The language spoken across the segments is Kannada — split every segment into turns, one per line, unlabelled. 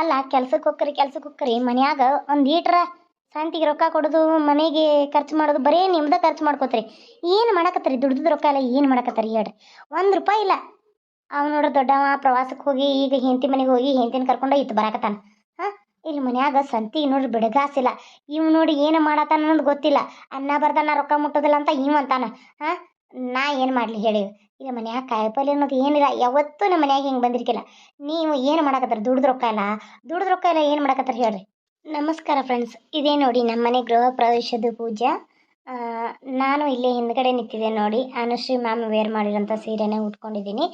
ಅಲ್ಲ ಕೆಲ್ಸಕ್ಕೆ ಹೋಗ್ಕರಿ ಕೆಲ್ಸಕ್ಕೆ ಹೋಗ್ಕರಿ. ಮನ್ಯಾಗ ಒಂದು ಈಟ್ರ ಸಂತಿಗೆ ರೊಕ್ಕ ಕೊಡೋದು, ಮನೆಗೆ ಖರ್ಚು ಮಾಡೋದು, ಬರೀ ನಿಮ್ದ ಖರ್ಚು ಮಾಡ್ಕೋತೀರಿ. ಏನು ಮಾಡಕತ್ತರಿ ದುಡ್ದು ರೊಕ್ಕ ಎಲ್ಲ ಏನು ಮಾಡಕತ್ತರಿ ಹೇಳ್ರಿ. ಒಂದು ರೂಪಾಯಿ ಇಲ್ಲ. ಅವ ನೋಡ್ರಿ ದೊಡ್ಡವ ಪ್ರವಾಸಕ್ಕೆ ಹೋಗಿ, ಈಗ ಹೆಂಡತಿ ಮನೆಗೆ ಹೋಗಿ, ಹೆಂಡತಿನ ಕರ್ಕೊಂಡು ಇತ್ತು ಬರಾಕತ್ತಾನ. ಹಾಂ, ಇಲ್ಲಿ ಮನ್ಯಾಗ ಸಂತಿ ನೋಡ್ರಿ ಬಿಡಗಾಸಿಲ್ಲ ಇವ್ ನೋಡಿ ಏನು ಮಾಡತ್ತಾನ ಅನ್ನೋದು ಗೊತ್ತಿಲ್ಲ. ಅನ್ನ ಬರ್ದಾನ ರೊಕ್ಕ ಮುಟ್ಟೋದಿಲ್ಲ ಅಂತ ಇವ್ ಅಂತಾನ. ಹಾಂ, ನಾ ಏನು ಮಾಡಲಿ ಹೇಳಿ. ಈಗ ಮನ್ಯಾಗ ಕಾಯಿಪಲ್ಲೆ ಅನ್ನೋದು ಏನಿಲ್ಲ, ಯಾವತ್ತೂ ನಮ್ಮ ಮನ್ಯಾಗ ಹಿಂಗೆ ಬಂದಿರ್ಕಿಲ್ಲ. ನೀವು ಏನು ಮಾಡಕತ್ತಾರ? ದುಡ್ದು ರೊಕ್ಕ ಇಲ್ಲ. ದುಡ್ದು ರೊಕ್ಕ ಇಲ್ಲ, ಏನು ಮಾಡಕತ್ತಾರ ಹೇಳ್ರಿ? ನಮಸ್ಕಾರ ಫ್ರೆಂಡ್ಸ್ ಇದೇ ನೋಡಿ ನಮ್ಮ ಮನೆ ಗೃಹ ಪ್ರವೇಶದ ಪೂಜೆ. ನಾನು ಇಲ್ಲೇ ಹಿಂದ್ಗಡೆ ನಿಂತಿದ್ದೆ ನೋಡಿ. ಅನುಶ್ರೀ ಮ್ಯಾಮ್ ವೇರ್ ಮಾಡಿರೋಂಥ ಸೀರೆನೇ ಉಟ್ಕೊಂಡಿದ್ದೀನಿ.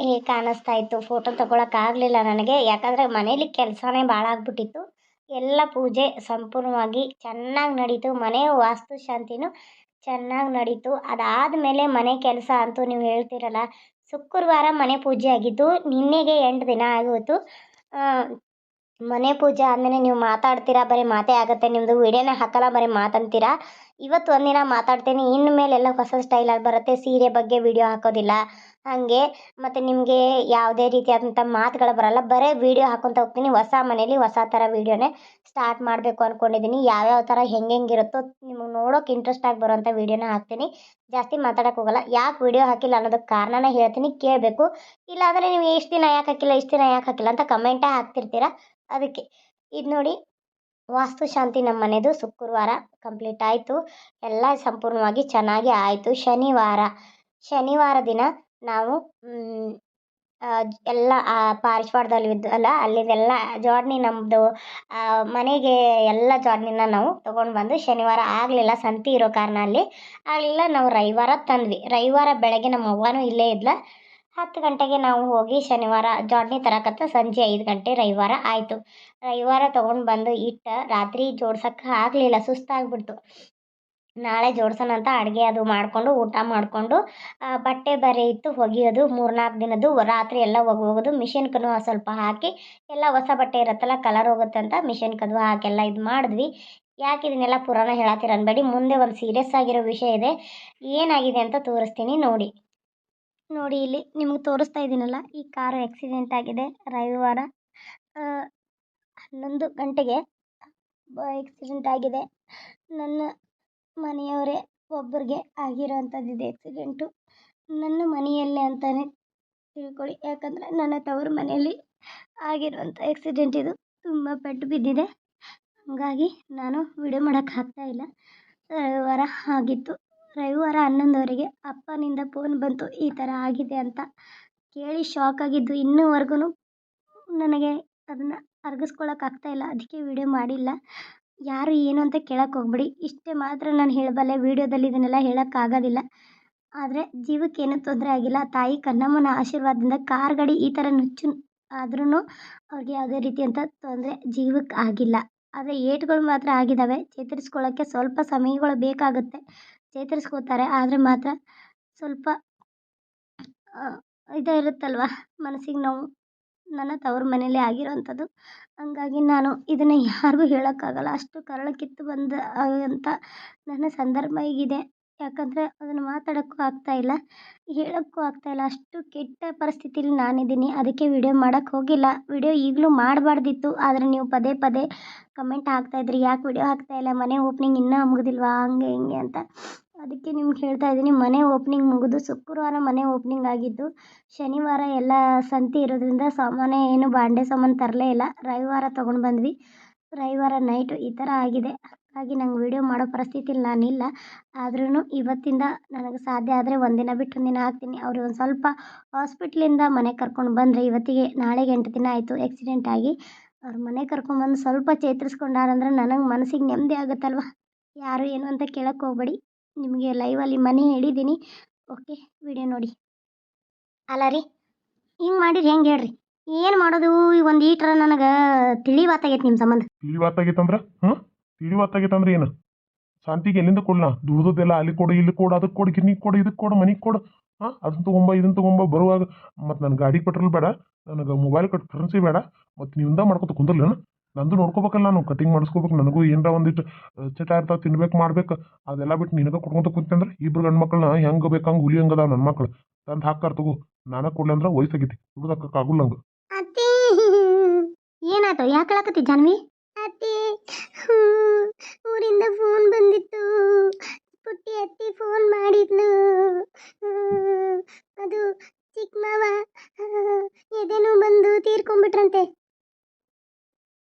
ಹೇಗೆ ಕಾಣಿಸ್ತಾ ಇತ್ತು. ಫೋಟೋ ತೊಗೊಳಕ್ಕಾಗಲಿಲ್ಲ ನನಗೆ. ಯಾಕಂದರೆ ಮನೇಲಿ ಕೆಲಸನೇ ಭಾಳ ಆಗ್ಬಿಟ್ಟಿತ್ತು. ಎಲ್ಲ ಪೂಜೆ ಸಂಪೂರ್ಣವಾಗಿ ಚೆನ್ನಾಗಿ ನಡೀತು. ಮನೆ ವಾಸ್ತು ಶಾಂತಿನೂ ಚೆನ್ನಾಗಿ ನಡೀತು. ಅದಾದಮೇಲೆ ಮನೆ ಕೆಲಸ ಅಂತೂ ನೀವು ಹೇಳ್ತಿರಲ್ಲ, ಶುಕ್ರವಾರ ಮನೆ ಪೂಜೆ ಆಗಿದ್ದು ನಿನ್ನೆಗೆ ಎಂಟು ದಿನ ಆಗೋಯ್ತು ಮನೆ ಪೂಜೆ ಆದಮೇಲೆ ನೀವು ಮಾತಾಡ್ತೀರಾ, ಬರೀ ಮಾತೇ ಆಗುತ್ತೆ ನಿಮ್ಮದು ವಿಡಿಯೋನೇ ಹಾಕಲ್ಲ, ಬರೀ ಮಾತಂತೀರಾ? ಇವತ್ತು ಒಂದಿನ ಮಾತಾಡ್ತೀನಿ. ಇನ್ನು ಮೇಲೆಲ್ಲ ಹೊಸ ಸ್ಟೈಲಲ್ಲಿ ಬರುತ್ತೆ. ಸೀರೆ ಬಗ್ಗೆ ವಿಡಿಯೋ ಹಾಕೋದಿಲ್ಲ. ಹಾಗೆ ಮತ್ತು ನಿಮಗೆ ಯಾವುದೇ ರೀತಿಯಾದಂಥ ಮಾತುಗಳು ಬರಲ್ಲ. ಬರೀ ವಿಡಿಯೋ ಹಾಕೊತ ಹೋಗ್ತೀನಿ. ಹೊಸ ಮನೇಲಿ ಹೊಸ ಥರ ವಿಡಿಯೋನೇ ಸ್ಟಾರ್ಟ್ ಮಾಡಬೇಕು ಅಂದ್ಕೊಂಡಿದ್ದೀನಿ ಯಾವ್ಯಾವ ಥರ ಹೆಂಗೆ ಇರುತ್ತೋ ನಿಮಗೆ ನೋಡೋಕೆ ಇಂಟ್ರೆಸ್ಟ್ ಆಗಿ ಬರೋವಂಥ ವಿಡಿಯೋನ ಹಾಕ್ತೀನಿ. ಜಾಸ್ತಿ ಮಾತಾಡೋಕೆ ಹೋಗಲ್ಲ. ಯಾಕೆ ವಿಡಿಯೋ ಹಾಕಿಲ್ಲ ಅನ್ನೋದಕ್ಕೆ ಕಾರಣನ ಹೇಳ್ತೀನಿ. ಕೇಳಬೇಕು. ಇಲ್ಲಾಂದರೆ ನೀವು ಇಷ್ಟು ದಿನ ಯಾಕೆ ಹಾಕಿಲ್ಲ, ಇಷ್ಟು ದಿನ ಯಾಕೆ ಹಾಕಿಲ್ಲ ಅಂತ ಕಮೆಂಟೇ ಹಾಕ್ತಿರ್ತೀರ? ಅದಕ್ಕೆ. ಇದು ನೋಡಿ. ವಾಸ್ತು ಶಾಂತಿ ನಮ್ಮ ಮನೆದು ಶುಕ್ರವಾರ ಕಂಪ್ಲೀಟ್ ಆಯಿತು. ಎಲ್ಲ ಸಂಪೂರ್ಣವಾಗಿ ಚೆನ್ನಾಗಿ ಆಯಿತು. ಶನಿವಾರ ಶನಿವಾರ ದಿನ ನಾವು ಎಲ್ಲ, ಆ ಅಲ್ಲ ಇದ್ದಲ್ಲ ಅಲ್ಲಿದೆಲ್ಲ ಜೋಡಣೆ ನಮ್ಮದು ಮನೆಗೆ ಎಲ್ಲ ಜೋಡಣಿನ ನಾವು ತೊಗೊಂಡು ಬಂದು ಶನಿವಾರ ಆಗಲಿಲ್ಲ, ಸಂತಿ ಇರೋ ಕಾರಣ ಅಲ್ಲಿ ಆಗಲಿಲ್ಲ. ನಾವು ರವಿವಾರ ತಂದ್ವಿ. ರವಿವಾರ ಬೆಳಗ್ಗೆ ನಮ್ಮ ಅವ್ವನೂ ಇಲ್ಲೇ ಇದ್ಲ. ಹತ್ತು ಗಂಟೆಗೆ ನಾವು ಹೋಗಿ ಶನಿವಾರ ಜೋಡಣೆ ತರಕತ್ತ ಸಂಜೆ ಐದು ಗಂಟೆ ರವಿವಾರ ಆಯಿತು. ರವಿವಾರ ತೊಗೊಂಡು ಬಂದು ಇಟ್ಟ ರಾತ್ರಿ ಜೋಡ್ಸೋಕ್ಕೆ ಆಗಲಿಲ್ಲ, ಸುಸ್ತಾಗ್ಬಿಡ್ತು. ನಾಳೆ ಜೋಡ್ಸೋಣ ಅಂತ ಅಡುಗೆ ಅದು ಮಾಡಿಕೊಂಡು, ಊಟ ಮಾಡಿಕೊಂಡು ಬಟ್ಟೆ ಬರೆ ಇತ್ತು ಒಗೆಯೋದು ಮೂರ್ನಾಲ್ಕು ದಿನದ್ದು ರಾತ್ರಿ ಎಲ್ಲ ಒಗೆ ಹೋಗೋದು ಮಿಷಿನ್ಗೂ ಸ್ವಲ್ಪ ಹಾಕಿ, ಎಲ್ಲ ಹೊಸ ಬಟ್ಟೆ ಇರುತ್ತಲ್ಲ, ಕಲರ್ ಹೋಗುತ್ತೆ ಅಂತ ಹಾಕಿ ಹಾಕೆಲ್ಲ ಇದು ಮಾಡಿದ್ವಿ. ಯಾಕೆ ಇದನ್ನೆಲ್ಲ ಪುರಾಣ ಹೇಳತ್ತೀರ ಅನ್ಬೇಡಿ, ಮುಂದೆ ಒಂದು ಸೀರಿಯಸ್ ಆಗಿರೋ ವಿಷಯ ಇದೆ. ಏನಾಗಿದೆ ಅಂತ ತೋರಿಸ್ತೀನಿ ನೋಡಿ. ನೋಡಿ ಇಲ್ಲಿ ನಿಮಗೆ ತೋರಿಸ್ತಾ ಇದ್ದೀನಲ್ಲ, ಈ ಕಾರು ಆಕ್ಸಿಡೆಂಟ್ ಆಗಿದೆ ರವಿವಾರ. ಹನ್ನೊಂದು ಗಂಟೆಗೆ ಆಕ್ಸಿಡೆಂಟ್ ಆಗಿದೆ. ನನ್ನ ಮನೆಯವರೇ ಒಬ್ಬರಿಗೆ ಆಗಿರೋವಂಥದ್ದು ಇದೆ ಆಕ್ಸಿಡೆಂಟು ನನ್ನ ಮನೆಯಲ್ಲೇ ಅಂತಲೇ ತಿಳ್ಕೊಳ್ಳಿ. ಯಾಕಂದರೆ ನನ್ನ ತವರು ಮನೆಯಲ್ಲಿ ಆಗಿರುವಂಥ ಆಕ್ಸಿಡೆಂಟ್ ಇದು ತುಂಬ ಪೆಟ್ಟು ಬಿದ್ದಿದೆ. ಹಾಗಾಗಿ ನಾನು ವಿಡಿಯೋ ಮಾಡೋಕ್ಕಾಗ್ತಾ ಇಲ್ಲ. ರವಿವಾರ ಆಗಿತ್ತು. ರವಿವಾರ ಹನ್ನೊಂದುವರೆಗೆ ಅಪ್ಪನಿಂದ ಫೋನ್ ಬಂತು, ಈ ಥರ ಆಗಿದೆ ಅಂತ ಕೇಳಿ ಶಾಕ್ ಆಗಿದ್ದು ಇನ್ನೂವರೆಗೂ ನನಗೆ ಅದನ್ನು ಅರ್ಗಿಸ್ಕೊಳ್ಳೋಕೆ ಆಗ್ತಾ ಇಲ್ಲ ಅದಕ್ಕೆ ವಿಡಿಯೋ ಮಾಡಿಲ್ಲ. ಯಾರು ಏನು ಅಂತ ಕೇಳಕ್ಕೆ ಹೋಗ್ಬೇಡಿ, ಇಷ್ಟೇ ಮಾತ್ರ ನಾನು ಹೇಳಬಲ್ಲೆ ವೀಡಿಯೋದಲ್ಲಿ ಇದನ್ನೆಲ್ಲ ಹೇಳೋಕ್ಕಾಗೋದಿಲ್ಲ ಆದರೆ ಜೀವಕ್ಕೇನು ತೊಂದರೆ ಆಗಿಲ್ಲ, ತಾಯಿ ಕನ್ನಮ್ಮನ ಆಶೀರ್ವಾದದಿಂದ ಕಾರ್ ಗಡಿ ಈ ಥರ ನುಚ್ಚು ಆದ್ರೂ ಅವ್ರಿಗೆ ಯಾವುದೇ ರೀತಿಯಂಥ ತೊಂದರೆ ಜೀವಕ್ಕೆ ಆಗಿಲ್ಲ. ಆದರೆ ಏಟುಗಳು ಮಾತ್ರ ಆಗಿದ್ದಾವೆ ಚೇತರಿಸ್ಕೊಳ್ಳೋಕ್ಕೆ ಸ್ವಲ್ಪ ಸಮಯಗಳು ಬೇಕಾಗುತ್ತೆ. ಚೇತರಿಸ್ಕೋತಾರೆ, ಆದರೆ ಮಾತ್ರ ಸ್ವಲ್ಪ ಇದು ಇರುತ್ತಲ್ವ? ಮನಸ್ಸಿಗೆ ನೋವು. ನನ್ನ ತವ್ರ ಮನೇಲಿ ಆಗಿರೋವಂಥದ್ದು ಹಂಗಾಗಿ ನಾನು ಇದನ್ನು ಯಾರಿಗೂ ಹೇಳೋಕ್ಕಾಗಲ್ಲ. ಅಷ್ಟು ಕರಳು ಕಿತ್ತು ಬಂದ ಅಂತ ನನ್ನ ಸಂದರ್ಭ ಈಗಿದೆ ಯಾಕಂದರೆ ಅದನ್ನು ಮಾತಾಡೋಕ್ಕೂ ಆಗ್ತಾ ಇಲ್ಲ, ಹೇಳೋಕ್ಕೂ ಆಗ್ತಾ ಇಲ್ಲ. ಅಷ್ಟು ಕೆಟ್ಟ ಪರಿಸ್ಥಿತಿಲಿ ನಾನಿದ್ದೀನಿ. ಅದಕ್ಕೆ ವಿಡಿಯೋ ಮಾಡಕ್ಕೆ ಹೋಗಿಲ್ಲ. ವಿಡಿಯೋ ಈಗಲೂ ಮಾಡಬಾರ್ದಿತ್ತು. ಆದರೆ ನೀವು ಪದೇ ಪದೇ ಕಮೆಂಟ್ ಹಾಕ್ತಾಯಿದ್ರಿ ಯಾಕೆ ವಿಡಿಯೋ ಹಾಕ್ತಾ ಇಲ್ಲ? ಮನೆ ಓಪನಿಂಗ್ ಇನ್ನೂ ಮುಗಿದಿಲ್ವಾ? ಹಂಗೆ ಹಿಂಗೆ ಅಂತ. ಅದಕ್ಕೆ ನಿಮ್ಗೆ ಹೇಳ್ತಾ ಇದ್ದೀನಿ. ಮನೆ ಓಪನಿಂಗ್ ಮುಗಿದು ಶುಕ್ರವಾರ ಮನೆ ಓಪನಿಂಗ್ ಆಗಿದ್ದು, ಶನಿವಾರ ಎಲ್ಲ ಸಂತೆ ಇರೋದ್ರಿಂದ ಸಾಮಾನು ಏನು ಬಾಂಡೆ ಸಾಮಾನು ತರಲೇ ಇಲ್ಲ. ರವಿವಾರ ತೊಗೊಂಡು ಬಂದ್ವಿ. ರವಿವಾರ ನೈಟು ಈ ಥರ ಆಗಿದೆ. ಹಾಗಾಗಿ ನಂಗೆ ವಿಡಿಯೋ ಮಾಡೋ ಪರಿಸ್ಥಿತಿಲಿ ನಾನಿಲ್ಲ ಆದ್ರೂ ಇವತ್ತಿಂದ ನನಗೆ ಸಾಧ್ಯ ಆದರೆ ಒಂದಿನ ಬಿಟ್ಟು ಒಂದಿನ ಹಾಕ್ತೀನಿ. ಅವರು ಒಂದು ಸ್ವಲ್ಪ ಹಾಸ್ಪಿಟ್ಲಿಂದ ಮನೆಗೆ ಕರ್ಕೊಂಡು ಬಂದರೆ ಇವತ್ತಿಗೆ ನಾಳೆಗೆ ಎಂಟು ದಿನ ಆಯಿತು ಆಕ್ಸಿಡೆಂಟ್ ಆಗಿ. ಅವ್ರ ಮನೆಗೆ ಕರ್ಕೊಂಡ್ಬಂದು ಸ್ವಲ್ಪ ಚೇತರಿಸ್ಕೊಂಡಾರಂದ್ರೆ ನನಗೆ ಮನಸ್ಸಿಗೆ ನೆಮ್ಮದಿ ಆಗುತ್ತಲ್ವ? ಯಾರು ಏನು ಅಂತ ಕೇಳಕ್ಕೆ ಹೋಗ್ಬೇಡಿ. ನಿಮಗೆ ಲೈವಲ್ಲಿ ಮನೆ ಹೇಳಿದ್ದೀನಿ ಓಕೆ ವಿಡಿಯೋ ನೋಡಿ. ಅಲ್ಲ ರೀ, ಹಿಂಗೆ ಮಾಡಿರಿ, ಹೆಂಗೆ ಹೇಳ್ರಿ? ಏನು ಮಾಡೋದು? ಈ ಒಂದು ಈಟ್ರ ನನಗೆ ತಿಳಿವಾತಾಗೈತೆ ನಿಮ್ಮ ಸಂಬಂಧ.
ತಿಳಿವಾತಾಗೈತಂದ್ರ? ಹಾಂ ತಿಳಿವಾತಾಗೈತಂದ್ರ ಏನು? ಶಾಂತಿಗೆ ಎಲ್ಲಿಂದ ಕೊಡ್ಲ? ದುಡ್ದದ್ದೆಲ್ಲ ಅಲ್ಲಿ ಕೊಡು, ಇಲ್ಲಿ ಕೊಡು, ಅದಕ್ಕೆ ಕೊಡು ಗಿರ್ನಿಗೆ ಕೊಡು, ಇದಕ್ಕೆ ಕೊಡು, ಮನೆಗೆ ಕೊಡು. ಹಾಂ? ಅದನ್ನ ತೊಗೊಂಬ, ಇದನ್ನ ತೊಗೊಂಬ, ಬರುವಾಗ ಮತ್ತು ನನ್ನ ಗಾಡಿ ಪೆಟ್ರೋಲ್ ಬೇಡ, ನನಗೆ ಮೊಬೈಲ್ ಕಟ್ ಕರೆನ್ಸಿ ಬೇಡ, ಮತ್ತು ನೀವಿಂದ ಮಾಡ್ಕೊತ ಕುಂದಿರ್ಲೇನು ನಂದು ನೋಡ್ಕೋಬೇಕಲ್ಲ ನಾನು ಕಟಿಂಗ್ ಮಾಡಿಸ್ಕೋಬೇಕು, ನನಗೂ ಏನರ ಒಂದಿಷ್ಟು ಚಟ ಇರ್ತಾವೆ ತಿನ್ಬೇಕು, ಮಾಡ್ಬೇಕು, ಅದೆಲ್ಲ ಬಿಟ್ಟು ನಿನಗೆ ಕೊಡ್ಕೊಂತ ಕುಂತಂದ್ರೆ ಇಬ್ರು ಗಂಡು ಮಕ್ಕಳನ್ನ ಹೆಂಗೆ ಬೇಕಂಗೆ ಹುಲಿ ಹಂಗದ ನನ್ನ ಮಕ್ಳು? ತಂದು ಹಾಕರ್ ತಗೋ, ನಾನು ಕೊಡಲಿ ಅಂದ್ರೆ ವಯಸ್ಸಾಗೈತಿ, ದುಡ್ದು ಹಾಕಕ್ಕಾಗಲ್ಲ ನಂಗೆ.
ಅತ್ತಿ ಏನು ಯಾಕೆ ಜಾನ್ವಿ? ಅತ್ತಿ. ಊರಿಂದ ಫೋನ್ ಬಂದಿತ್ತು. ಪುಟ್ಟಿ ಅತ್ತಿ ಫೋನ್ ಮಾಡಿದ್ಲು. ಅದು ಚಿಕ್ಕ ಮಾವ ಎದೇನೋ ಬಂದು ತೀರ್ಕೊಂಡ್ಬಿಟ್ರಂತೆ.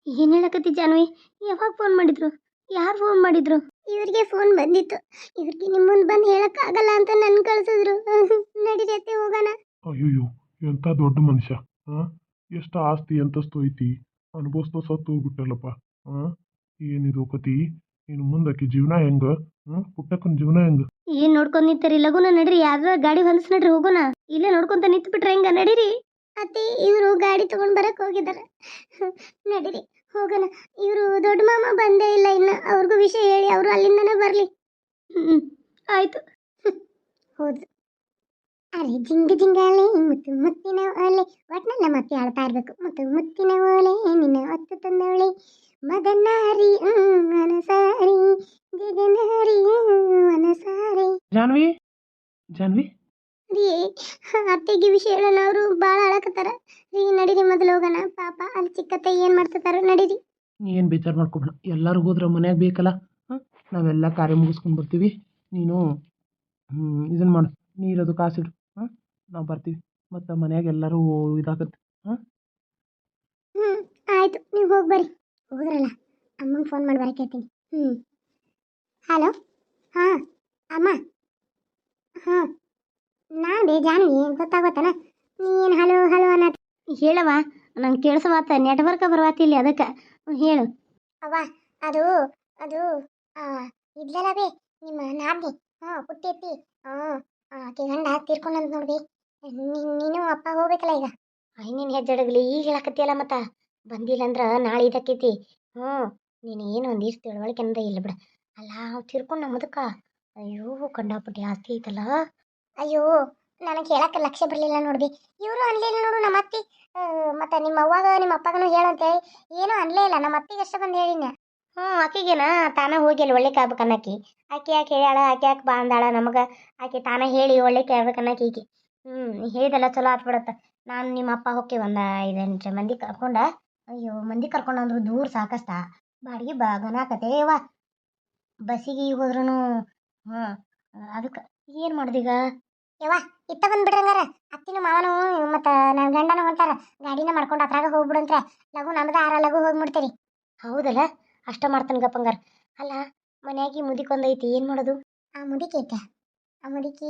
ಏನ್ ಹೇಳಕತ್ತಿ ಜಾನ್ವಿ? ಯಾವಾಗ ಫೋನ್ ಮಾಡಿದ್ರು? ಯಾರು ಫೋನ್ ಮಾಡಿದ್ರು? ಇವ್ರಿಗೆ ಫೋನ್ ಬಂದಿತ್ತು. ಇವ್ರಿಗೆ ನಿಮ್ಮ ಮುಂದೆ ಬಂದು ಹೇಳಕ್ಕಾಗಲ್ಲ ಅಂತ ನನ್ ಕಳ್ಸಿದ್ರು. ನಡೀರತ್ತೆ ಹೋಗೋಣ.
ಅಯ್ಯೋ ಎಂತ ದೊಡ್ಡ ಮನುಷ್ಯ ಎಷ್ಟು ಆಸ್ತಿ ಅಂತಸ್ತು ಐತಿ. ಅನುಭವಿಸ್ತಾ ಸತ್ತು ಹೋಗ್ಬಿಟ್ಟಲ್ಲಪ್ಪ ಏನಿದು ಕತಿ ಇನ್ನು ಮುಂದಕ್ಕೆ ಜೀವನ ಹೆಂಗ? ಪುಟ್ಟಕ್ಕನ ಜೀವನ ಹೆಂಗ?
ಏನ್ ನೋಡ್ಕೊಂಡ್ ನಿಂತರಿ ಲಗುನ? ನಡ್ರಿ. ಯಾರ ಗಾಡಿ ಹೊಂದಿಸ್ ನಡ್ರಿ ಹೋಗೋಣ. ಇಲ್ಲೇ ನೋಡ್ಕೊಂತ ನಿಂತು ಬಿಟ್ರೆ ಹೆಂಗ? ನಡೀರಿ. ಅತಿ ಇವರು ಗಾಡಿ ತಗೊಂಡ್ ಬರಕ್ ಹೋಗಿದ್ದಾರೆ ನಡೀರಿ, ಹೋಗೋಣ. ಇವರು ದೊಡ್ಡ ಮಾಮ ಬಂದೇ ಇಲ್ಲ ಇನ್ನ. ಅವ್ರಿಗೂ ವಿಷಯ ಹೇಳಿ. ಅವರು ಅಲ್ಲಿಂದನೇ ಬರ್ಲಿ. ಹ್ಮ್ ಆಯ್ತು. ಹೌದು. ಅರೆ ಜಿಂಗ ಜಿಂಗಾಲೆ ಮುತ್ತು ಮುತ್ತಿನ ಓಲೆ ಒಟ್ನಲ್ಲ ಮತ್ತೆ ಆಡ್ತಾ ಇರ್ಬೇಕು. ಮುತ್ತು ಮುತ್ತಿನ ಓಲೆ ನಿನ್ನ ಒತ್ತು ತಂದವಳೆ. ಮಗನಾರಿ ಮನಸಾರಿ ಜಗನಾರಿ ಮನಸಾರಿ
ಜಾನ್ವಿ ಜಾನ್ವಿ.
ರೀ ಅತ್ತೆಗೆ ವಿಷಯ ಹೇಳೋಣ ಅವರು. ಭಾಳ ಅಳಕತ್ತಾರ ರೀ ನಡೀರಿ ಮೊದಲು ಹೋಗೋಣ. ಪಾಪ ಅಲ್ಲಿ ಚಿಕ್ಕತ್ತೆ ಏನು ಮಾಡ್ತಿರ್ತಾರೋ ನಡೀರಿ.
ಏನು ಬೇಜಾರು ಮಾಡ್ಕೊಬೇಡ. ಎಲ್ಲರೂ ಹೋದ್ರೆ ಮನ್ಯಾಗ ಬೇಕಲ್ಲ? ಹಾಂ ನಾವೆಲ್ಲ ಕಾರ್ಯ ಮುಗಿಸ್ಕೊಂಡು ಬರ್ತೀವಿ. ನೀನು ಇದನ್ನು ಮಾಡು. ನೀರದು ಕಾಸಿಡು. ಹಾಂ? ನಾವು ಬರ್ತೀವಿ. ಮತ್ತು ಮನ್ಯಾಗ ಎಲ್ಲರೂ ಇದಾಗತ್ತೆ
ಹ್ಞೂ ಆಯಿತು. ನೀವು ಹೋಗಿ ಬರ್ರಿ. ಹೋದ್ರಲ್ಲ ಅಮ್ಮಂಗೆ ಫೋನ್ ಮಾಡಿ ಬರಕ್ಕೆ ಹೇಳ್ತೀನಿ. ಹ್ಞೂ ಹಲೋ ಹಾಂ. ಅಮ್ಮ? ಹಾಂ. ನಾನೇ ಜಾನ್ವಿ. ಗೊತ್ತಾಗೋತನ? ನೀನು ಹಲೋ ಹಲೋ ಅನ್ನ ಹೇಳವ ನಂಗೆ ಕೇಳಿಸವಾತ. ನೆಟ್ವರ್ಕ ಬರವಾತಿಲ್ಲ ಅದಕ್ಕೆ. ಹೇಳು. ಅವ ಅದು ಅದು ಇದ್ಲಲ್ಲ ಬೇ. ನಿಮ್ಮ ನಾದ್ನಿ. ಹಾಂ ಪುಟ್ಟಿ ಎತ್ತಿ ಹಾಂ. ಆಕೆ ಗಂಡ ತೀರ್ಕೊಂಡಂತ ನೋಡ್ಬಿ ನೀನು ಅಪ್ಪ ಹೋಗ್ಬೇಕಲ್ಲ ಈಗ? ಐ ನೀನು ಹೆಜ್ಜಡಗ್ಲಿ, ಈಗ ಹೇಳಕತ್ತಿಯಲ್ಲ ಮತ್ತ? ಬಂದಿಲ್ಲ ಅಂದ್ರೆ ನಾಳೆ ಇದಕ್ಕೈತಿ. ಹ್ಞೂ, ನೀನು ಏನು ಒಂದು ಇಷ್ಟು ತಿಳುವಳಿಕೆ ಅಂದ ಇಲ್ಲ ಬಿಡ. ಅಲ್ಲ, ಅವ್ ತಿರ್ಕೊಂಡು ನಮ್ಮದಕ್ಕ? ಅಯ್ಯೋ, ಕಂಡಾಪಟ್ಟಿ ಆಸ್ತಿ ಐತಲ್ಲ? ಅಯ್ಯೋ, ನನಗೆ ಹೇಳಕ್ಕೆ ಲಕ್ಷ್ಯ ಬರಲಿಲ್ಲ ನೋಡ್ಬಿ ಇವರು ಅನ್ಲಿಲ್ಲ ನೋಡು ನಮ್ಮ ಅತ್ತಿ ಮತ್ತೆ ನಿಮ್ಮ ಅವ್ವಾಗ ನಿಮ್ಮ ಅಪ್ಪಗನು ಹೇಳಂತೆ ಏನೂ ಅನ್ಲೇ ಇಲ್ಲ ನಮ್ಮ ಅತ್ತಿಗೆ ಅಷ್ಟೇ ಬಂದು ಹೇಳಿನ ಹ್ಞೂ ಆಕೆಗೇನ ತಾನೇ ಹೋಗಿ ಅಲ್ಲಿ ಒಳ್ಳೆ ಕಾಯ್ಬೇಕು ಅನ್ನಕ್ಕಿ ಆಕೆ ಯಾಕೆ ಹೇಳ್ಯಾಳ, ಆಕೆ ಯಾಕೆ ಬಾಂದಾಳ ನಮಗೆ. ಆಕೆ ತಾನೇ ಹೇಳಿ ಒಳ್ಳೆ ಕೇಳ್ಬೇಕು ಈಕೆ. ಹ್ಞೂ ಹೇಳಿದೆಲ್ಲ ಚಲೋ ಆತ್ಬಿಡತ್ತೆ ನಾನು ನಿಮ್ಮ ಅಪ್ಪ ಹೋಗಿ ಒಂದು ಐದೆಂಟು ಮಂದಿ ಕರ್ಕೊಂಡ. ಅಯ್ಯೋ, ಮಂದಿ ಕರ್ಕೊಂಡು ದೂರ ಸಾಕಷ್ಟ ಬಾಡಿಗೆ ಬಾ ಆಕತೆ, ಯವ್ವ. ಬಸ್ಸಿಗೆ ಹೋದ್ರೂ ಹ್ಞೂ ಅದಕ್ಕೆ ಏನು ಮಾಡ್ದೀಗ? ಯವ್ವ, ಇತ್ತ ಬಂದ್ಬಿಡ್ರಂಗಾರ ಅತ್ತಿನ ಮಾವನು ಮತ್ತು ನನ್ನ ಗಂಡನ ಹೊಂಟಾರ. ಗಾಡಿನ ಮಾಡ್ಕೊಂಡು ಅದ್ರಾಗ ಹೋಗ್ಬಿಡಂತ್ರ ಲಘು ನಮ್ದು ಆರ ಲಘು ಹೋಗ್ಬಿಡ್ತೀರಿ. ಹೌದಲ್ಲ? ಅಷ್ಟ ಮಾಡ್ತಾನೆ ಗಪ್ಪಂಗಾರ ಅಲ್ಲ ಮನ್ಯಾಗಿ ಮುದಿಕೊಂದೈತಿ ಏನು ಮಾಡೋದು? ಆ ಮುದಿಕೆ ಐತೆ. ಆ ಮುದಿಕಿ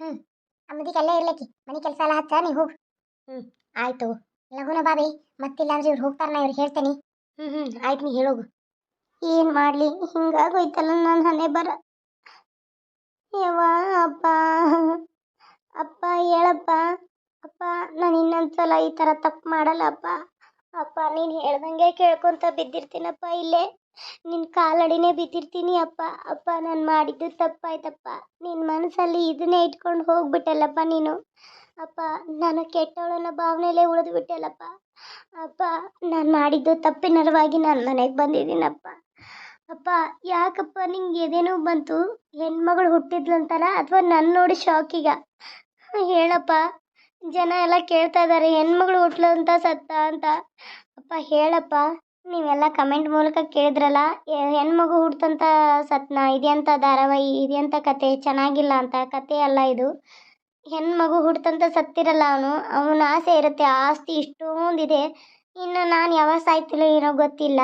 ಹ್ಞೂ ಆ ಮುದಿಕೆ ಅಲ್ಲೇ ಇರ್ಲಕ್ಕಿ. ಮನೆ ಕೆಲಸ ಎಲ್ಲ ಹಚ್ಚ ನೀ ಹೋಗು. ಹ್ಞೂ ಆಯ್ತು ಲಘುನ ಬಾಬಿ ಮತ್ತಿಲ್ಲ ಅಂದ್ರೆ ಇವ್ರು ಹೋಗ್ತಾರ ನಾ ಇವ್ರು ಹೇಳ್ತೇನೆ. ಹ್ಞೂ ಹ್ಞೂ ಆಯ್ತು ನೀ ಹೇಳೋಗು. ಏನು ಮಾಡಲಿ ಹಿಂಗಾಗೋಯ್ತಲ್ಲ ನನ್ನ ಹಣೆ ಬರ. ಯವಾ ಅಪ್ಪ ಅಪ್ಪ ಹೇಳಪ್ಪ. ಅಪ್ಪ ನಾನು ಇನ್ನೊಂದ್ಸಲ ಈ ಥರ ತಪ್ಪು ಮಾಡಲ್ಲಪ್ಪ. ಅಪ್ಪ, ನೀನು ಹೇಳ್ದಂಗೆ ಕೇಳ್ಕೊಂತ ಬಿದ್ದಿರ್ತೀನಪ್ಪ ಇಲ್ಲೇ. ನಿನ್ನ ಕಾಲಡಿನೇ ಬಿದ್ದಿರ್ತೀನಿ ಅಪ್ಪ. ಅಪ್ಪ, ನಾನು ಮಾಡಿದ್ದು ತಪ್ಪಾಯ್ತಪ್ಪ. ನಿನ್ನ ಮನಸ್ಸಲ್ಲಿ ಇದನ್ನೇ ಇಟ್ಕೊಂಡು ಹೋಗ್ಬಿಟ್ಟಲ್ಲಪ್ಪ ನೀನು. ಅಪ್ಪ, ನಾನು ಕೆಟ್ಟವಳನ್ನ ಭಾವನೆಯಲ್ಲೇ ಉಳಿದು ಬಿಟ್ಟಲ್ಲಪ್ಪ. ಅಪ್ಪ, ನಾನು ಮಾಡಿದ್ದು ತಪ್ಪಿನರವಾಗಿ ನಾನು ಮನೆಗೆ ಬಂದಿದ್ದೀನಪ್ಪ. ಅಪ್ಪ, ಯಾಕಪ್ಪ ನಿಂಗೆ ಎದೇನೋ ಬಂತು? ಹೆಣ್ಮಗಳು ಹುಟ್ಟಿದ್ಲಂತಾರ ಅಥವಾ ನನ್ನ ನೋಡಿ ಶಾಕಿಗ ಹೇಳಪ್ಪ. ಜನ ಎಲ್ಲ ಕೇಳ್ತಾ ಇದ್ದಾರೆ ಹೆಣ್ಮಗಳು ಹುಟ್ಲಂತ ಸತ್ತ ಅಂತ. ಅಪ್ಪ ಹೇಳಪ್ಪ, ನೀವೆಲ್ಲ ಕಮೆಂಟ್ ಮೂಲಕ ಕೇಳಿದ್ರಲ್ಲ ಹೆಣ್ಮಗು ಹುಟ್ಟಂತ ಸತ್ನ, ಇದೆಯಂತ ಧಾರಾವಾಹಿ, ಇದೆಯಂತ ಕತೆ, ಚೆನ್ನಾಗಿಲ್ಲ ಅಂತ ಕತೆ ಅಲ್ಲ ಇದು. ಹೆಣ್ಮಗು ಹುಟ್ಟಂತ ಸತ್ತಿರಲ್ಲ ಅವನು, ಅವನ ಆಸೆ ಇರುತ್ತೆ, ಆಸ್ತಿ ಇಷ್ಟೊಂದಿದೆ. ಇನ್ನು ನಾನು ಯಾವಾಗ ಸಾಯ್ತಿಲ್ಲ ಏನೋ ಗೊತ್ತಿಲ್ಲ.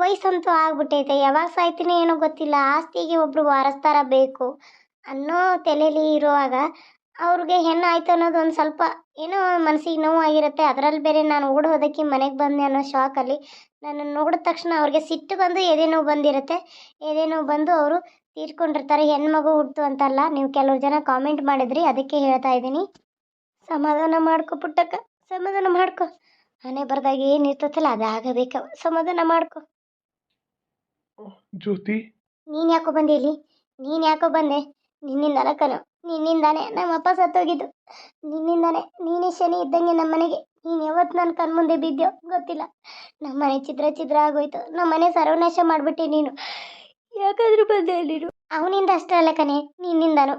ವಯಸ್ಸಂತೂ ಆಗ್ಬಿಟ್ಟೈತೆ, ಯಾವಾಗ ಸಾಯ್ತೀನಿ ಏನೋ ಗೊತ್ತಿಲ್ಲ, ಆಸ್ತಿಗೆ ಒಬ್ರು ವಾರಸ್ತಾರ ಬೇಕು ಅನ್ನೋ ತಲೆಯಲ್ಲಿ ಇರುವಾಗ ಅವ್ರಿಗೆ ಹೆಣ್ಣು ಆಯ್ತು ಅನ್ನೋದು ಒಂದು ಸ್ವಲ್ಪ ಏನೋ ಮನಸ್ಸಿಗೆ ನೋವು ಆಗಿರುತ್ತೆ. ಅದರಲ್ಲಿ ಬೇರೆ ನಾನು ಓಡಿ ಹೋದಕ್ಕೆ ಮನೆಗೆ ಬಂದೆ ಅನ್ನೋ ಶಾಕಲ್ಲಿ ನಾನು ನೋಡಿದ ತಕ್ಷಣ ಅವ್ರಿಗೆ ಸಿಟ್ಟು ಬಂದು ಎದೆ ನೋವು ಬಂದಿರುತ್ತೆ. ಎದೆ ನೋವು ಬಂದು ಅವರು ತೀರ್ಕೊಂಡಿರ್ತಾರೆ. ಹೆಣ್ಮಗು ಹುಟ್ಟು ಅಂತಲ್ಲ ನೀವು ಕೆಲವು ಜನ ಕಾಮೆಂಟ್ ಮಾಡಿದ್ರಿ ಅದಕ್ಕೆ ಹೇಳ್ತಾ ಇದ್ದೀನಿ. ಸಮಾಧಾನ ಮಾಡ್ಕೊ ಪುಟ್ಟಕ್ಕ ಸಮಾಧಾನ ಮಾಡ್ಕೊ. ಮನೆ ಬರ್ದಾಗ ಏನು ಇರ್ತೈತಲ್ಲ ಅದು ಆಗಬೇಕ. ಸಮಾಧಾನ ಮಾಡ್ಕೊ.
ಜ್ಯೋತಿ?
ನೀನು ಯಾಕೋ ಬಂದೆ ಇಲ್ಲಿ? ನೀನು ಯಾಕೋ ಬಂದೆ? ನಿನ್ನಿಂದ ಕಣೋ. ನಿನ್ನಿಂದಾನೆ ನಮ್ಮಪ್ಪ ಸತ್ತೋಗಿದ್ದು. ನಿನ್ನಿಂದಾನೆ ನೀನೇ ಶನಿ ಇದ್ದಂಗೆ ನಮ್ಮ ಮನೆಗೆ. ನೀನು ಯಾವತ್ತು ನನ್ನ ಕಣ್ಮುಂದೆ ಬಿದ್ದೋ ಗೊತ್ತಿಲ್ಲ. ನಮ್ಮ ಮನೆ ಚಿತ್ರ ಚಿತ್ರ ಆಗೋಯ್ತು. ನಮ್ಮ ಮನೆ ಸರ್ವನಾಶ ಮಾಡಿಬಿಟ್ಟೆ ನೀನು. ಯಾಕಾದ್ರೂ ಬಂದೆ ನೀನು? ಅವನಿಂದ ಅಷ್ಟೇ ಅಲ್ಲ ಕಣೆ, ನಿನ್ನಿಂದಾನು.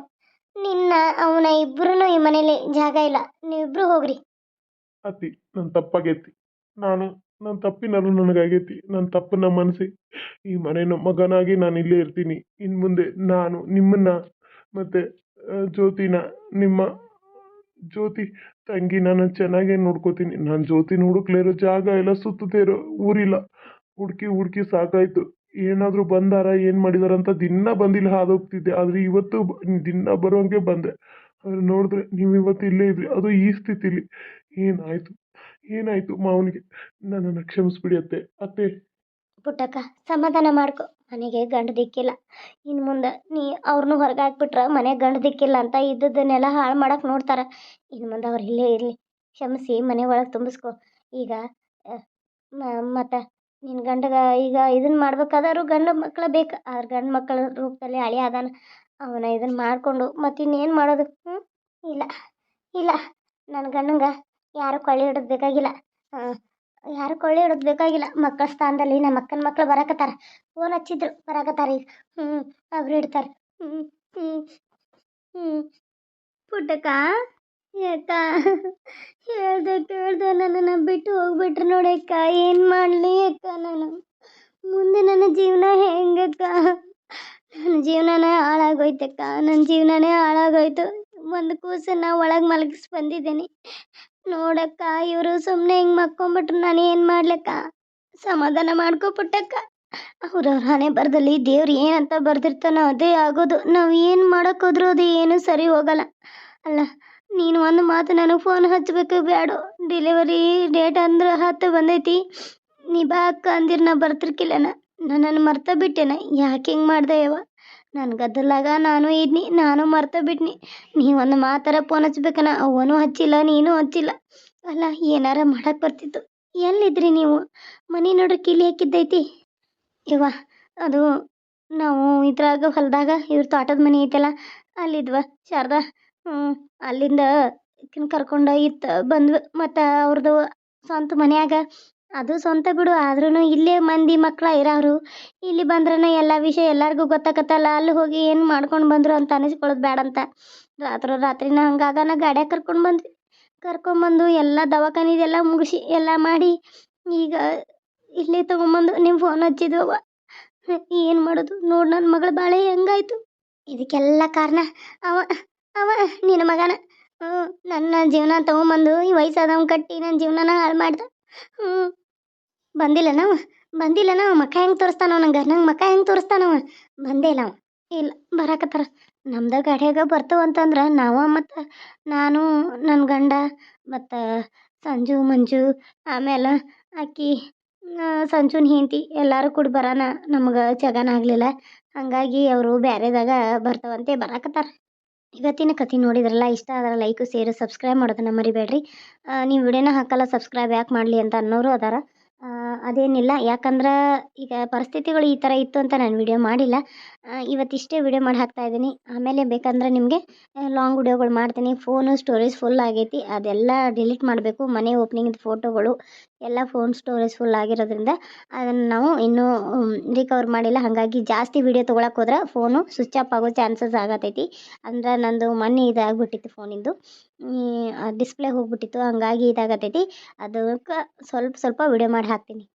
ನಿನ್ನ, ಅವನ ಇಬ್ಬರೂ ಈ ಮನೇಲಿ ಜಾಗ ಇಲ್ಲ. ನೀವಿಬ್ರು ಹೋಗ್ರಿ.
ಅತಿ ನನ್ನ ತಪ್ಪಾಗೈತಿ. ನಾನು ನನ್ನ ತಪ್ಪಿನಲ್ಲೂ ನನಗಾಗೈತಿ. ನನ್ನ ತಪ್ಪನ್ನ ಮನಸ್ಸಿ ಈ ಮನೆಯ ಮಗನಾಗಿ ನಾನು ಇಲ್ಲೇ ಇರ್ತೀನಿ. ಇನ್ನು ಮುಂದೆ ನಾನು ನಿಮ್ಮನ್ನ ಮತ್ತು ಜ್ಯೋತಿನ, ನಿಮ್ಮ ಜ್ಯೋತಿ ತಂಗಿ, ನಾನು ಚೆನ್ನಾಗೇ ನೋಡ್ಕೋತೀನಿ. ನಾನು ಜ್ಯೋತಿ ಹುಡುಕ್ಲೇ ಇರೋ ಜಾಗ ಎಲ್ಲ ಸುತ್ತದೇ ಇರೋ ಊರಿಲ್ಲ. ಹುಡುಕಿ ಹುಡುಕಿ ಸಾಕಾಯ್ತು. ಏನಾದರೂ ಬಂದಾರ, ಏನು ಮಾಡಿದಾರ ಅಂತ ದಿನ ಬಂದಿಲ್ಲ, ಹಾದೋಗ್ತಿದ್ದೆ. ಆದರೆ ಇವತ್ತು ದಿನ ಬರೋಂಗೆ ಬಂದೆ. ಆದರೆ ನೋಡಿದ್ರೆ ನೀವು ಇವತ್ತು ಇಲ್ಲೇ ಇದ್ರಿ. ಅದು ಈ ಸ್ಥಿತಿಲಿ. ಏನಾಯಿತು? ಏನಾಯಿತು ಮಾವನಿಗೆ? ನನ್ನನ್ನು ಕ್ಷಮಿಸ್ಬಿಡಿ ಅತ್ತೆ. ಅತ್ತೆ.
ಪುಟ್ಟಕ್ಕ, ಸಮಾಧಾನ ಮಾಡ್ಕೊ. ಮನೆಗೆ ಗಂಡ ದಿಕ್ಕಿಲ್ಲ. ಇನ್ನು ಮುಂದೆ ನೀ ಅವ್ರನ್ನೂ ಹೊರಗೆ ಹಾಕ್ಬಿಟ್ರೆ ಮನೆಗೆ ಗಂಡ ದಿಕ್ಕಿಲ್ಲ ಅಂತ ಇದ್ದದ್ದನ್ನೆಲ್ಲ ಹಾಳು ಮಾಡಕ್ಕೆ ನೋಡ್ತಾರೆ. ಇನ್ನು ಮುಂದೆ ಅವ್ರು ಇಲ್ಲೇ ಇರಲಿ. ಕ್ಷಮಿಸಿ ಮನೆ ಒಳಗೆ ತುಂಬಿಸ್ಕೊ. ಈಗ ಮತ್ತು ನಿನ್ನ ಗಂಡಗ ಈಗ ಇದನ್ನು ಮಾಡ್ಬೇಕಾದ್ರೂ ಗಂಡು ಮಕ್ಕಳ ಬೇಕು. ಆದ್ರೆ ಗಂಡು ಮಕ್ಕಳ ರೂಪದಲ್ಲಿ ಅಳಿ ಅದಾನ. ಅವನ ಇದನ್ನು ಮಾಡಿಕೊಂಡು ಮತ್ತು ಇನ್ನೇನು ಮಾಡೋದು? ಹ್ಞೂ ಇಲ್ಲ. ಇಲ್ಲ. ನನ್ನ ಗಂಡಂಗೆ ಯಾರು ಕೊಳ್ಳಿ ಹಿಡಿದು ಬೇಕಾಗಿಲ್ಲ. ಹಾಂ ಯಾರು ಕೊಳ್ಳಿ ಹಿಡಿದು ಬೇಕಾಗಿಲ್ಲ. ಮಕ್ಕಳ ಸ್ಥಾನದಲ್ಲಿ ನಮ್ಮ ಅಕ್ಕನ ಮಕ್ಕಳು ಬರಕತ್ತಾರ. ಫೋನ್ ಹಚ್ಚಿದ್ರು, ಬರಕತ್ತಾರ ಈಗ. ಹ್ಞೂ ಅವ್ರು ಇಡ್ತಾರೆ. ಹ್ಞೂ ಹ್ಞೂ ಪುಟ್ಟಕ್ಕ ಏಕ ಹೇಳ್ದೆ ಕೇಳ್ದೆ ನನ್ನನ್ನು ಬಿಟ್ಟು ಹೋಗ್ಬಿಟ್ರು ಅಕ್ಕ. ಏನು ಮಾಡಲಿ ಅಕ್ಕ ನಾನು? ಮುಂದೆ ನನ್ನ ಜೀವನ ಹೆಂಗಕ್ಕ? ನನ್ನ ಜೀವನನೇ ಹಾಳಾಗೋಯ್ತಕ್ಕ ನನ್ನ ಜೀವನನೇ ಹಾಳಾಗೋಯ್ತು. ಒಂದು ಕೂಸನ್ನ ಒಳಗೆ ಮಲಗಿಸಿ ಬಂದಿದ್ದೀನಿ. ನೋಡಕ್ಕ, ಇವರು ಸುಮ್ಮನೆ ಹಿಂಗೆ ಮಕ್ಕೊಂಬಿಟ್ರು, ನಾನು ಏನು ಮಾಡ್ಲಕ್ಕ? ಸಮಾಧಾನ ಮಾಡ್ಕೊ ಪುಟ್ಟಕ್ಕ. ಅವ್ರವ್ರ ಹಣೆ ಬರದಲ್ಲಿ ದೇವ್ರು ಏನಂತ ಬರ್ದಿರ್ತಾನೋ ಅದೇ ಆಗೋದು. ನಾವು ಏನು ಮಾಡೋಕ್ಕೋದ್ರೂ ಅದು ಏನೂ ಸರಿ ಹೋಗಲ್ಲ. ಅಲ್ಲ, ನೀನು ಒಂದು ಮಾತು ನನಗೆ ಫೋನ್ ಹಚ್ಚಬೇಕು ಬ್ಯಾಡು. ಡೆಲಿವರಿ ಡೇಟ್ ಅಂದ್ರೆ ಹತ್ತು ಬಂದೈತಿ. ನೀ ಬಾ ಅಕ್ಕ ಅಂದಿರ್ ನಾ ಬರ್ತಿರ್ಕಿಲ್ಲನ. ನನ್ನನ್ನು ಮರ್ತ ಬಿಟ್ಟೆನ. ಯಾಕೆ ಹಿಂಗೆ ಮಾಡ್ದೆ ಯವ್ವ? ನನ್ನ ಗದ್ದಲಾಗ ನಾನು ಇದ್ನಿ, ನಾನು ಮರ್ತ ಬಿಟ್ನಿ. ನೀ ಒಂದು ಮಾತಾರ ಫೋನ್ ಹಚ್ಬೇಕನ, ಅವನು ಹಚ್ಚಿಲ್ಲ, ನೀನು ಹಚ್ಚಿಲ್ಲ. ಅಲ್ಲ, ಏನಾರ ಮಾಡಕ್ಕೆ ಬರ್ತಿತ್ತು. ಎಲ್ಲಿದ್ರಿ ನೀವು? ಮನೆ ನೋಡ್ರಿ ಕಿಲಿ ಹಾಕಿದ್ದೈತಿ. ಇವ ಅದು ನಾವು ಇದ್ರಾಗ ಹೊಲ್ದಾಗ, ಇವ್ರ ತೋಟದ ಮನೆ ಐತಲ್ಲ, ಅಲ್ಲಿದ್ವ, ಶಾರದ. ಹ್ಞೂ ಅಲ್ಲಿಂದ ಕರ್ಕೊಂಡು ಇತ್ತು ಬಂದ್ವಿ. ಮತ್ತು ಅವ್ರದ್ದು ಸ್ವಂತ ಮನ್ಯಾಗ ಅದು ಸ್ವಂತ ಬಿಡು ಆದ್ರೂ ಇಲ್ಲೇ ಮಂದಿ ಮಕ್ಳ ಇರೋರು ಇಲ್ಲಿ ಬಂದ್ರನ ಎಲ್ಲ ವಿಷಯ ಎಲ್ಲರಿಗೂ ಗೊತ್ತಾಗತ್ತಲ್ಲ ಅಲ್ಲಿ ಹೋಗಿ ಏನು ಮಾಡ್ಕೊಂಡು ಬಂದರು ಅಂತ ಅನಿಸ್ಕೊಳ್ಳೋದು ಬೇಡಂತ ರಾತ್ರಿ ರಾತ್ರಿನ ಹಂಗಾಗನ ಗಾಡ್ಯಾಗ ಕರ್ಕೊಂಡು ಬಂದ್ವಿ ಕರ್ಕೊಂಬಂದು ಎಲ್ಲ ದವಾಖಾನಿದೆಲ್ಲ ಮುಗಿಸಿ, ಎಲ್ಲ ಮಾಡಿ, ಈಗ ಇಲ್ಲೇ ತೊಗೊಂಬಂದು ನಿಮ್ಮ ಫೋನ್ ಹಚ್ಚಿದ್ವವ ಏನು ಮಾಡೋದು? ನೋಡಿ ನನ್ನ ಮಗಳ ಬಾಳೆ ಹೆಂಗಾಯ್ತು? ಇದಕ್ಕೆಲ್ಲ ಕಾರಣ ಅವ ಅವ, ನಿನ್ನ ಮಗನ. ಹ್ಞೂ ನನ್ನ ಜೀವನ ತೊಗೊಂಬಂದು ಈ ವಯಸ್ಸಾದವ್ ಕಟ್ಟಿ ನನ್ನ ಜೀವನನ ಹಾಳು ಮಾಡ್ದ. ಹ್ಞೂ ಬಂದಿಲ್ಲ ನಾವು ಬಂದಿಲ್ಲ ನಾವು, ಮಕ್ಕ ಹೆಂಗೆ ತೋರಿಸ್ತಾನವ ನಂಗೆ ನಂಗೆ ಮಕ್ಕ ಹೆಂಗೆ ತೋರಿಸ್ತಾನವ ಬಂದೇ ಅವ. ಇಲ್ಲ, ಬರಾಕತ್ತಾರ. ನಮ್ದ ಗಾಡಿಯಾಗ ಬರ್ತಾವ ಅಂತಂದ್ರೆ ನಾವ ಮತ್ತು ನಾನು ನನ್ನ ಗಂಡ, ಮತ್ತು ಸಂಜು, ಮಂಜು ಆಮೇಲೆ ಅಕ್ಕಿ ಸಂಜುನ್ ಹೆಂಡತಿ ಎಲ್ಲರೂ ಕೂಡ ಬರೋಣ ನಮ್ಗೆ ಜಗನ ಆಗಲಿಲ್ಲ. ಹಾಗಾಗಿ ಅವರು ಬೇರೆದಾಗ ಬರ್ತಾವಂತೆ ಬರಾಕತ್ತಾರ. ಇವತ್ತಿನ ಕತೆ ನೋಡಿದ್ರಲ್ಲ, ಇಷ್ಟ ಆದ್ರೆ ಲೈಕು ಸೇರು ಸಬ್ಸ್ಕ್ರೈಬ್ ಮಾಡೋದನ್ನ ಮರಿಬೇಡ್ರಿ. ನೀವು ವಿಡಿಯೋನ ಹಾಕಲ್ಲ, ಸಬ್ಸ್ಕ್ರೈಬ್ ಯಾಕೆ ಮಾಡಲಿ ಅಂತ ಅನ್ನೋರು ಅದಾರ. ಅದೇನಿಲ್ಲ. ಯಾಕಂದ್ರೆ ಈಗ ಪರಿಸ್ಥಿತಿಗಳು ಈ ಥರ ಇತ್ತು ಅಂತ ನಾನು ವಿಡಿಯೋ ಮಾಡಿಲ್ಲ. ಇವತ್ತಿಷ್ಟೇ ವಿಡಿಯೋ ಮಾಡಿ ಹಾಕ್ತಾ ಇದ್ದೀನಿ. ಆಮೇಲೆ ಬೇಕಂದ್ರೆ ನಿಮಗೆ ಲಾಂಗ್ ವಿಡಿಯೋಗಳು ಮಾಡ್ತೀನಿ. ಫೋನು ಸ್ಟೋರೇಜ್ ಫುಲ್ ಆಗೈತಿ. ಅದೆಲ್ಲ ಡಿಲೀಟ್ ಮಾಡಬೇಕು. ಮನೆ ಓಪನಿಂಗ್ ಫೋಟೋಗಳು ಎಲ್ಲ ಫೋನ್ ಸ್ಟೋರೇಜ್ ಫುಲ್ ಆಗಿರೋದ್ರಿಂದ ಅದನ್ನು ನಾವು ಇನ್ನೂ ರಿಕವರ್ ಮಾಡಿಲ್ಲ. ಹಾಗಾಗಿ ಜಾಸ್ತಿ ವಿಡಿಯೋ ತೊಗೊಳಕ್ಕೆ ಹೋದ್ರೆ ಫೋನು ಸ್ವಿಚ್ ಆಫ್ ಆಗೋ ಚಾನ್ಸಸ್ ಆಗತೈತಿ. ಅಂದ್ರೆ ನಂದು ಮೊನ್ನೆ ಇದಾಗ್ಬಿಟ್ಟಿತ್ತು ಫೋನಿಂದು ಡಿಸ್ಪ್ಲೇ ಹೋಗ್ಬಿಟ್ಟಿತ್ತು. ಹಂಗಾಗಿ ಇದಾಗತೈತಿ. ಅದಕ್ಕೆ ಸ್ವಲ್ಪ ಸ್ವಲ್ಪ ವಿಡಿಯೋ ಮಾಡಿ ಹಾಕ್ತೀನಿ.